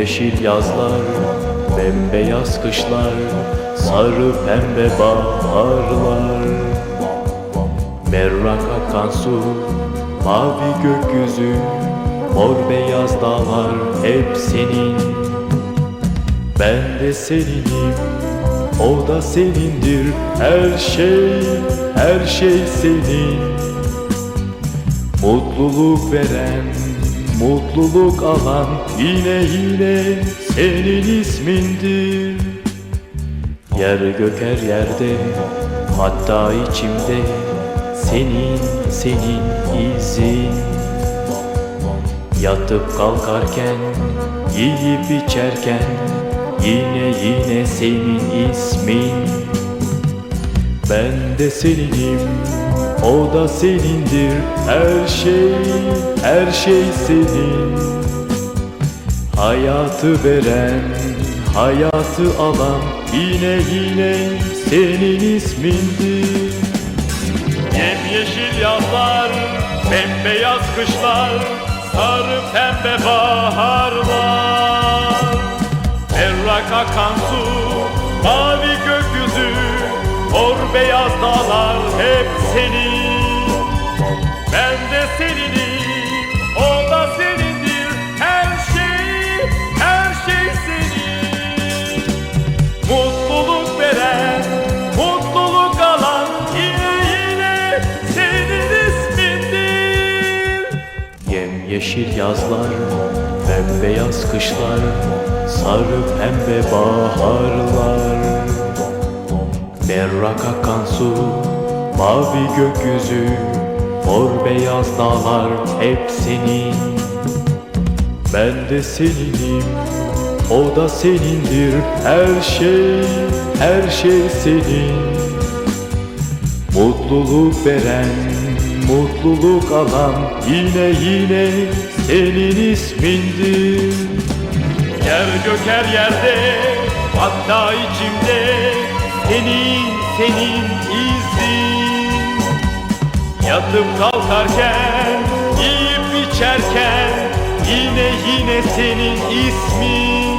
Yemyeşil yazlar, bembeyaz kışlar, sarı pembe baharlar. Berrak akan su, mavi gökyüzü, mor beyaz dağlar hep senin. Ben de seninim, o da senindir. Her şey, her şey senin. Mutluluk veren, mutluluk alan yine yine senin ismindir. Yer gök her yerde, hatta içimde senin, senin izin. Yatıp kalkarken, yiyip içerken yine yine senin ismin. Ben de seninim, o da senindir. Her şey, her şey senin. Hayatı veren, hayatı alan yine yine senin ismindir. Yemyeşil yazlar, bembeyaz kışlar, sarı pembe baharlar. Berrak akan su, mavi gökyüzü, mor beyaz dağlar hep senin. Ben de seninim, o da senindir. Her şey, her şey senin. Mutluluk veren, mutluluk alan yine yine senin ismindir. Yemyeşil yazlar, bembeyaz kışlar, sarı pembe baharlar. Berrak akan su, mavi gökyüzü, mor beyaz dağlar hep senin. Ben de seninim, o da senindir. Her şey, her şey senin. Mutluluk veren, mutluluk alan yine yine senin ismindir. Yer gök her yerde, hatta içimde senin, izin. Yatıp kalkarken, yiyip içerken yine yine senin ismin.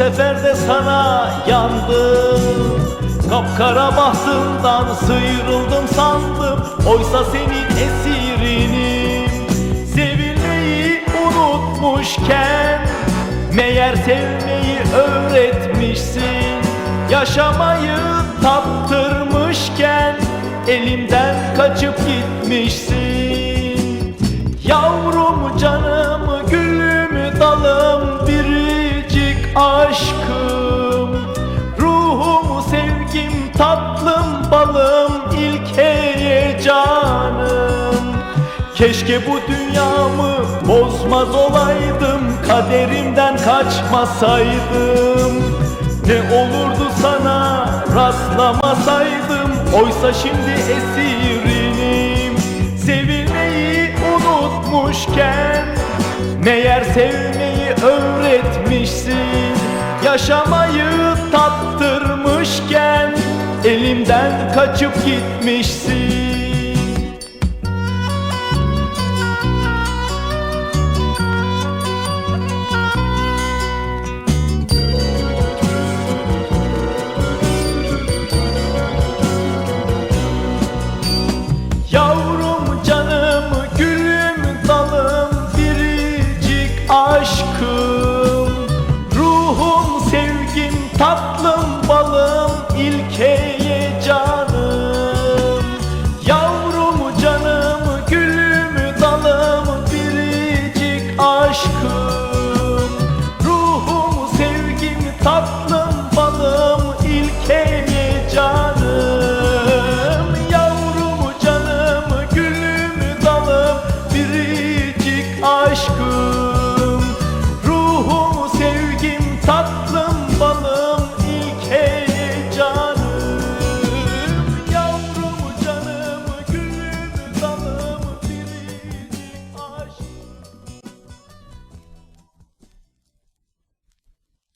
Sefer de sana yandım. Kapkara bahtından sıyrıldım sandım. Oysa senin esirinim Sevilmeyi unutmuşken Meğer sevmeyi öğretmişsin. Yaşamayı tattırmışken Elimden kaçıp gitmişsin Keşke bu dünyamı bozmaz olaydım Kaderimden kaçmasaydım. Ne olurdu sana rastlamasaydım Oysa şimdi esirinim Sevilmeyi unutmuşken Meğer sevmeyi öğret etmişsin Yaşamayı tattırmışken Elimden kaçıp gitmişsin